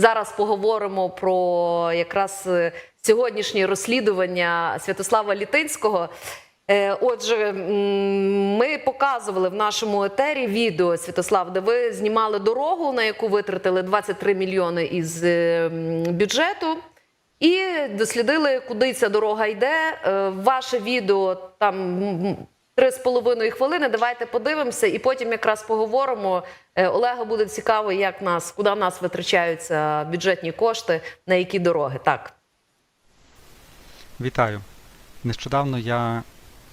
Зараз поговоримо про якраз е, сьогоднішнє розслідування Святослава Літинського. Е, Отже, ми показували в нашому етері відео Святослав, де ви знімали дорогу, на яку витратили 23 мільйони із е, бюджету. І дослідили, куди ця дорога йде. Ваше відео там м, три з половиною хвилини. Давайте подивимося, і потім якраз поговоримо. Е, Олега буде цікаво, як нас, куди нас витрачаються бюджетні кошти, на які дороги. Так. Вітаю. Нещодавно я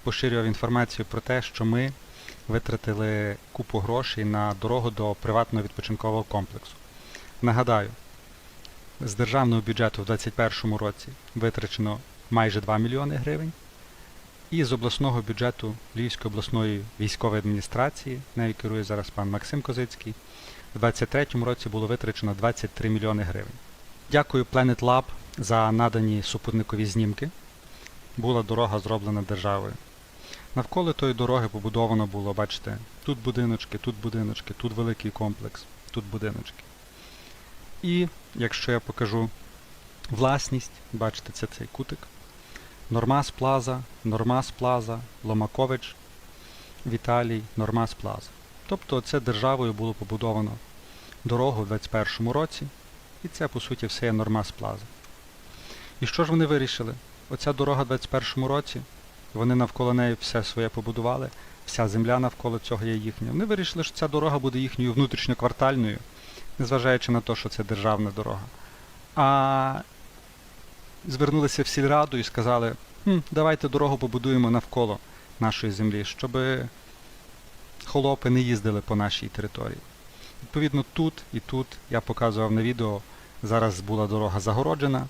поширював інформацію про те, що ми витратили купу грошей на дорогу до приватного відпочинкового комплексу. Нагадаю, з державного бюджету в 2021 році витрачено майже 2 мільйони гривень, і з обласного бюджету Львівської обласної військової адміністрації, нею керує зараз пан Максим Козицький, в 2023 році було витрачено 23 мільйони гривень. Дякую Planet Lab за надані супутникові знімки. Була дорога зроблена державою. Навколо тої дороги побудовано було, бачите, тут будиночки, тут будиночки, тут великий комплекс, тут будиночки. І якщо я покажу власність, бачите, це цей кутик. Нормас Плаза, Нормас Плаза, Ломакович, Віталій, Нормас Плаза. Тобто це державою було побудовано дорогу в 2021 році, і це по суті все є Нормас Плаза. І що ж вони вирішили? Оця дорога в 2021 році, вони навколо неї все своє побудували, вся земля навколо цього є їхня. Вони вирішили, що ця дорога буде їхньою внутрішньоквартальною, незважаючи на те, що це державна дорога. А звернулися в сільраду і сказали, хм, давайте дорогу побудуємо навколо нашої землі, щоб холопи не їздили по нашій території. Відповідно, тут і тут я показував на відео, зараз була дорога загороджена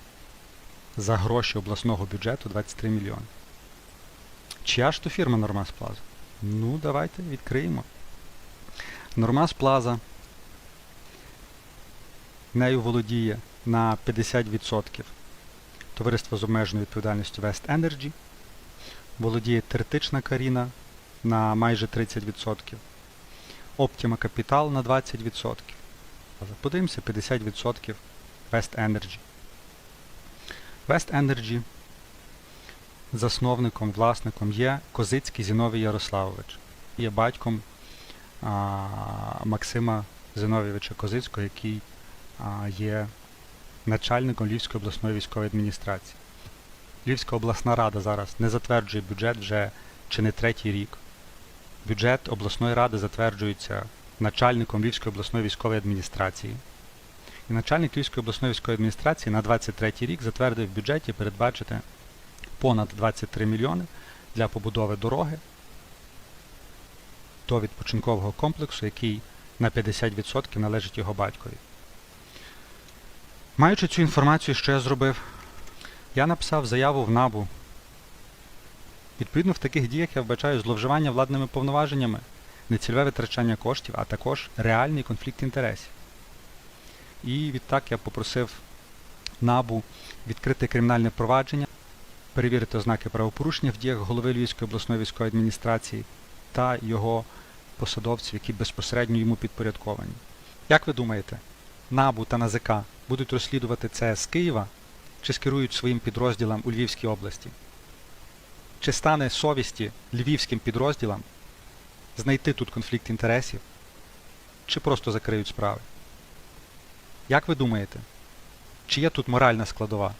за гроші обласного бюджету 23 мільйони. Чия ж то фірма Нормас Плаза? Ну, давайте відкриємо. Нормас Плаза нею володіє на 50% товариство з обмеженою відповідальністю West Energy, володіє Теретична Каріна на майже 30%, Optima Capital на 20%. Подивимося 50% West Energy. West Energy засновником, власником є Козицький Зіновій Ярославович. Є батьком а, Максима Зиновійовича Козицького, який а, є начальником Львівської обласної військової адміністрації. Львівська обласна рада зараз не затверджує бюджет вже чи не третій рік. Бюджет обласної ради затверджується начальником Львівської обласної військової адміністрації. І начальник Львівської обласної військової адміністрації на 23 рік затвердив в бюджеті передбачити понад 23 мільйони для побудови дороги до відпочинкового комплексу, який на 50% належить його батькові. Маючи цю інформацію, що я зробив, я написав заяву в НАБУ. Відповідно, в таких діях я вбачаю зловживання владними повноваженнями, нецільове витрачання коштів, а також реальний конфлікт інтересів. І відтак я попросив НАБУ відкрити кримінальне провадження, перевірити ознаки правопорушення в діях голови Львівської обласної військової адміністрації та його посадовців, які безпосередньо йому підпорядковані. Як ви думаєте, НАБУ та НАЗК будуть розслідувати це з Києва чи скерують своїм підрозділам у Львівській області? Чи стане совісті львівським підрозділам знайти тут конфлікт інтересів, чи просто закриють справи? Як ви думаєте, чи є тут моральна складова?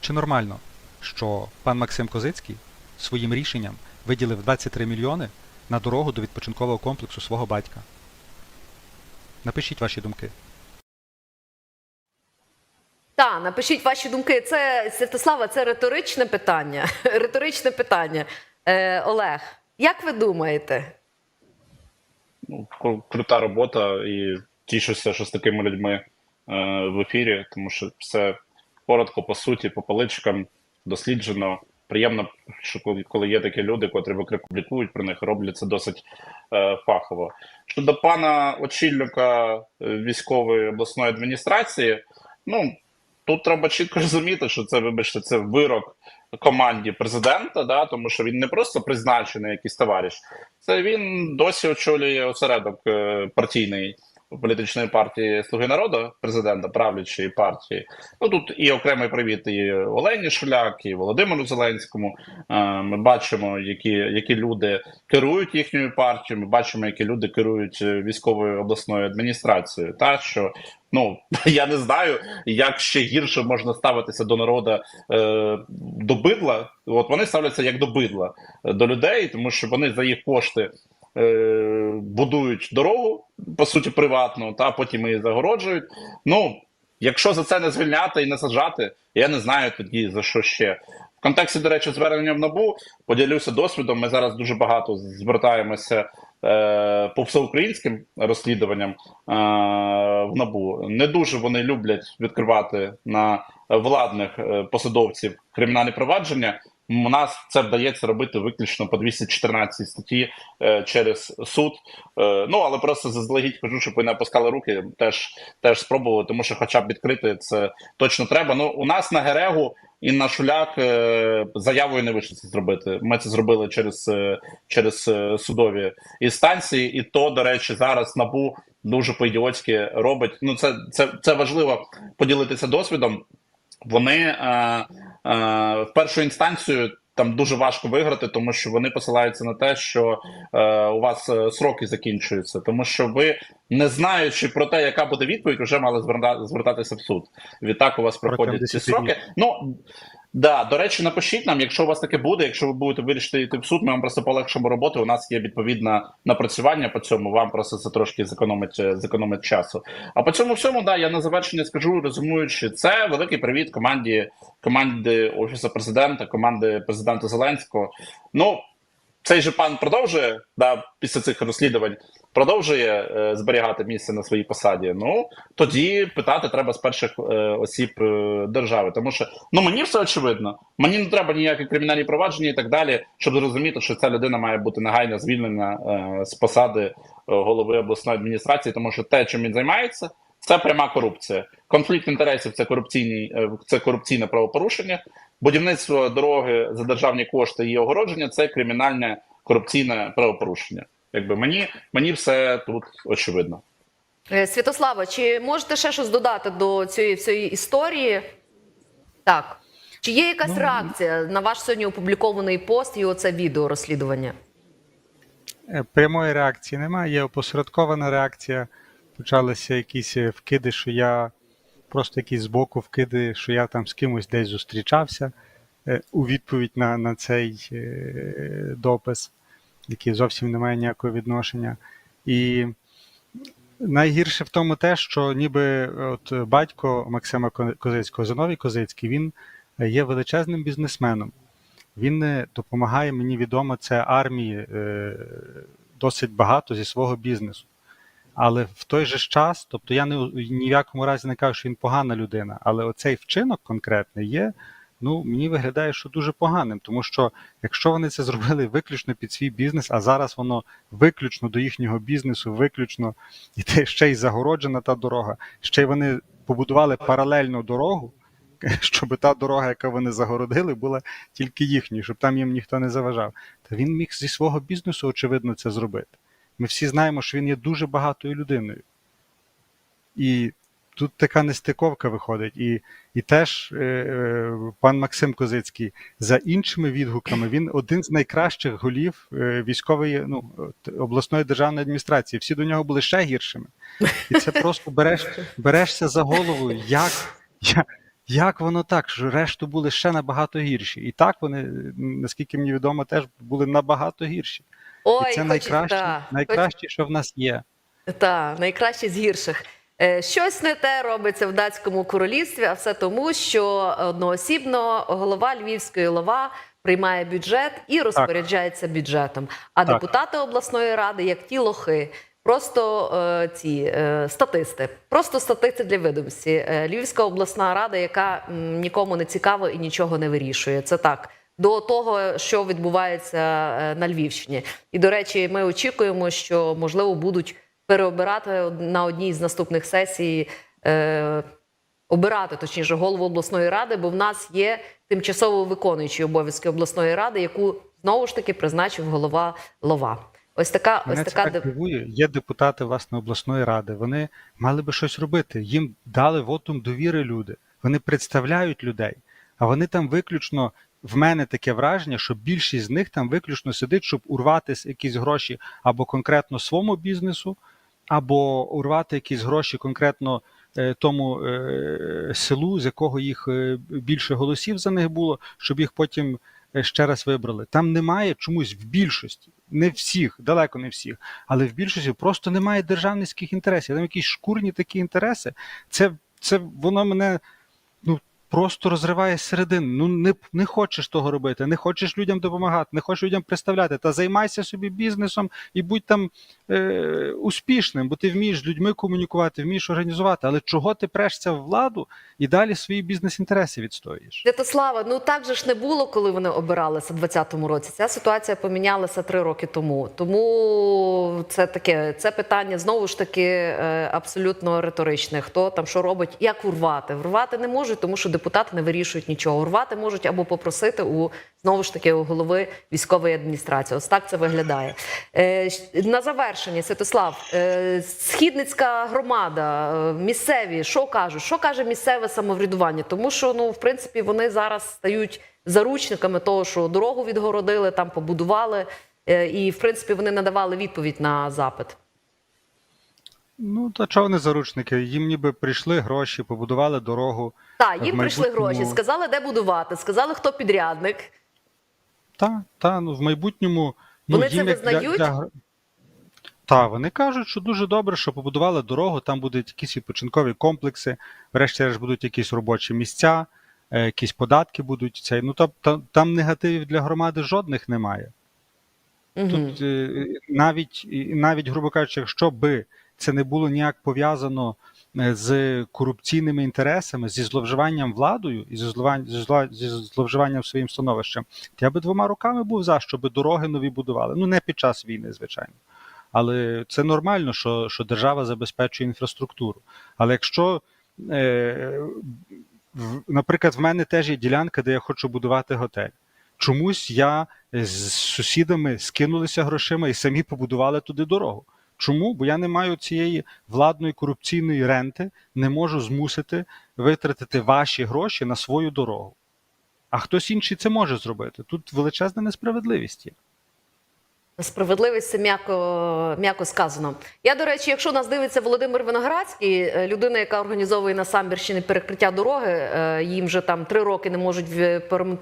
Чи нормально, що пан Максим Козицький своїм рішенням виділив 23 мільйони на дорогу до відпочинкового комплексу свого батька? Напишіть ваші думки. Та, напишіть ваші думки. Це Святослава, це риторичне питання. Риторичне питання. Е, Олег, як ви думаєте? ну, крута робота і тішуся, що з такими людьми е, в ефірі, тому що все коротко, по суті, по поличкам досліджено. Приємно, що коли, є такі люди, котрі публікують про них, роблять це досить е, фахово. Щодо пана очільника е, військової обласної адміністрації, ну тут треба чітко розуміти, що це, вибачте, це вирок команді президента, да, тому що він не просто призначений якийсь товариш, це він досі очолює осередок е, партійний політичної партії Слуги народу, президента правлячої партії. Ну тут і окремий привіт і Олені Шуляк, і Володимиру Зеленському. Е, Ми бачимо, які, які люди керують їхньою партією. Ми бачимо, які люди керують е, військовою обласною адміністрацією. Та що ну я не знаю, як ще гірше можна ставитися до народу е, до бидла. От вони ставляться як до бидла до людей, тому що вони за їх кошти е, будують дорогу, по суті, приватну, та потім її загороджують. Ну, якщо за це не звільняти і не саджати, я не знаю тоді за що ще. В контексті, до речі, звернення в НАБУ поділюся досвідом. Ми зараз дуже багато звертаємося е, по всеукраїнським розслідуванням е, в НАБУ. Не дуже вони люблять відкривати на владних е, посадовців кримінальні провадження. У нас це вдається робити виключно по 214 статті е, через суд. Е, ну але просто заздалегідь кажу, щоб ви не опускали руки, теж теж спробували, тому що, хоча б відкрити це точно треба. Ну у нас на Герегу і на Шуляк е, заявою не вийшло це зробити. Ми це зробили через, е, через е, судові інстанції, і то, до речі, зараз набу дуже по-ідіотськи робить. Ну це, це, це важливо поділитися досвідом. Вони е, в першу інстанцію там дуже важко виграти, тому що вони посилаються на те, що е, у вас е, сроки закінчуються, тому що ви, не знаючи про те, яка буде відповідь, вже мали зверна- звертатися в суд. Відтак у вас проходять ці сроки. Ну да, до речі, напишіть нам, якщо у вас таке буде, якщо ви будете вирішити йти в суд, ми вам просто полегшимо роботу. У нас є відповідне напрацювання по цьому. Вам просто це трошки зекономить, е, зекономить часу. А по цьому всьому, да, я на завершення скажу, резюмуючи, це великий привіт команді команди офісу президента, команди президента Зеленського. Ну цей же пан продовжує да, після цих розслідувань, продовжує е, зберігати місце на своїй посаді. Ну тоді питати треба з перших е, осіб е, держави. Тому що ну мені все очевидно. Мені не треба ніякі кримінальні провадження і так далі, щоб зрозуміти, що ця людина має бути негайно звільнена е, з посади е, голови обласної адміністрації, тому що те, чим він займається. Це пряма корупція. Конфлікт інтересів це корупційний е, це корупційне правопорушення. Будівництво дороги за державні кошти і огородження це кримінальне корупційне правопорушення. Якби мені мені все тут очевидно. Е, Святослава, чи можете ще щось додати до цієї всієї історії? Так. Чи є якась Ну, реакція на ваш сьогодні опублікований пост і оце відео розслідування? Е, Прямої реакції немає, є опосередкована реакція. Почалися якісь е, вкиди, що я просто якісь збоку вкиди, що я там з кимось десь зустрічався е, у відповідь на, на цей е, допис, який зовсім не має ніякого відношення. І найгірше в тому те, що ніби от батько Максима Козицького, Зиновій Козицький, він є величезним бізнесменом. Він е, допомагає, мені відомо, це армії досить багато зі свого бізнесу. Але в той же час, тобто я не, ні в якому разі не кажу, що він погана людина, але оцей вчинок конкретний є, ну мені виглядає, що дуже поганим, тому що якщо вони це зробили виключно під свій бізнес, а зараз воно виключно до їхнього бізнесу, виключно і те ще й загороджена та дорога, ще й вони побудували паралельну дорогу, щоб та дорога, яку вони загородили, була тільки їхньою, щоб там їм ніхто не заважав. Та він міг зі свого бізнесу, очевидно, це зробити. Ми всі знаємо, що він є дуже багатою людиною. І тут така нестиковка виходить. І, і теж е, е, пан Максим Козицький, за іншими відгуками, він один з найкращих голів е, військової ну, обласної державної адміністрації. Всі до нього були ще гіршими. І це просто береш, берешся за голову, як, як, як воно так, що решту були ще набагато гірші. І так вони, наскільки мені відомо, теж були набагато гірші. Ой, І це хоч- найкраще, та, найкраще, що в нас є. Так, найкраще з гірших. Е, Щось не те робиться в датському королівстві, а все тому, що одноосібно голова Львівської лова приймає бюджет і розпоряджається бюджетом. А Так. депутати обласної ради, як ті лохи, просто е, ці е, статисти, просто статисти для видимості. Е, Львівська обласна рада, яка м, нікому не цікава і нічого не вирішує. Це так. До того, що відбувається е, на Львівщині, і до речі, ми очікуємо, що можливо будуть переобирати на одній з наступних сесій, е, обирати точніше голову обласної ради, бо в нас є тимчасово виконуючий обов'язки обласної ради, яку знову ж таки призначив голова Лова. Ось така, Мене ось така так дивує. Є депутати власне обласної ради. Вони мали би щось робити. Їм дали вотум довіри люди. Вони представляють людей, а вони там виключно. В мене таке враження, що більшість з них там виключно сидить, щоб урвати якісь гроші або конкретно своєму бізнесу, або урвати якісь гроші конкретно е, тому е, селу, з якого їх е, більше голосів за них було, щоб їх потім ще раз вибрали. Там немає чомусь в більшості, не всіх, далеко не всіх, але в більшості просто немає державницьких інтересів. Там якісь шкурні такі інтереси. Це, це воно мене ну, просто розриває з середини. Ну не, не хочеш того робити, не хочеш людям допомагати, не хочеш людям представляти. Та займайся собі бізнесом і будь там е, успішним, бо ти вмієш з людьми комунікувати, вмієш організувати. Але чого ти прешся в владу і далі свої бізнес-інтереси відстоюєш? Святослава, ну так же ж не було, коли вони обиралися в 2020 році. Ця ситуація помінялася три роки тому. Тому це таке це питання знову ж таки е, абсолютно риторичне. Хто там що робить, як урвати? Урвати не можуть, тому що депутати не вирішують нічого. Урвати можуть або попросити у знову ж таки у голови військової адміністрації. Ось так це виглядає. Е, на завершення, Святослав, е, східницька громада, е, місцеві, що кажуть? Що каже місцеве самоврядування? Тому що ну, в принципі, вони зараз стають заручниками того, що дорогу відгородили, там побудували, е, і в принципі вони надавали відповідь на запит. Ну та чого вони заручники? Їм ніби прийшли гроші, побудували дорогу. Так, В їм прийшли гроші, сказали, де будувати, сказали, хто підрядник. Та, та, ну в майбутньому. Ну, Вони їм для- визнають? для гр- Та, вони кажуть, що дуже добре, що побудували дорогу, там будуть якісь відпочинкові комплекси, врешті-решт будуть якісь робочі місця, е, якісь податки будуть. Цей. Ну, тобто там негативів для громади жодних немає. Угу. Тут е, навіть, навіть, грубо кажучи, якщо би це не було ніяк пов'язано е, з корупційними інтересами, зі зловживанням владою і зі зловживанням, своїм становищем, я би двома руками був за, щоб дороги нові будували. Ну не під час війни, звичайно. Але це нормально, що, що держава забезпечує інфраструктуру. Але якщо, е, наприклад, в мене теж є ділянка, де я хочу будувати готель. Чомусь я з сусідами скинулися грошима і самі побудували туди дорогу. Чому? Бо я не маю цієї владної корупційної ренти, не можу змусити витратити ваші гроші на свою дорогу. А хтось інший це може зробити. Тут величезна несправедливість є. Справедливість це м'яко, м'яко сказано. Я, до речі, якщо нас дивиться Володимир Виноградський, е, людина, яка організовує на Самбірщині перекриття дороги, е, їм вже там три роки не можуть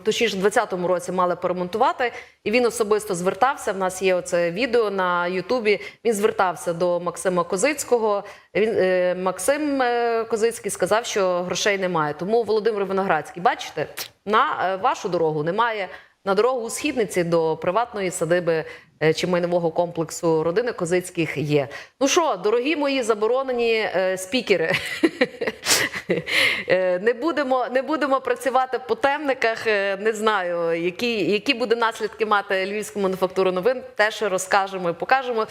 точніше, в 2020 році мали перемонтувати. І він особисто звертався. В нас є оце відео на Ютубі. Він звертався до Максима Козицького. Він е, Максим Козицький сказав, що грошей немає. Тому Володимир Виноградський, бачите, на вашу дорогу немає. На дорогу у східниці до приватної садиби чи майнового комплексу родини Козицьких є. Ну що, дорогі мої заборонені е, спікери, е, не, будемо, не будемо працювати по темниках. е, не знаю, які, які буде наслідки мати львівську мануфактуру новин. Теж розкажемо і покажемо.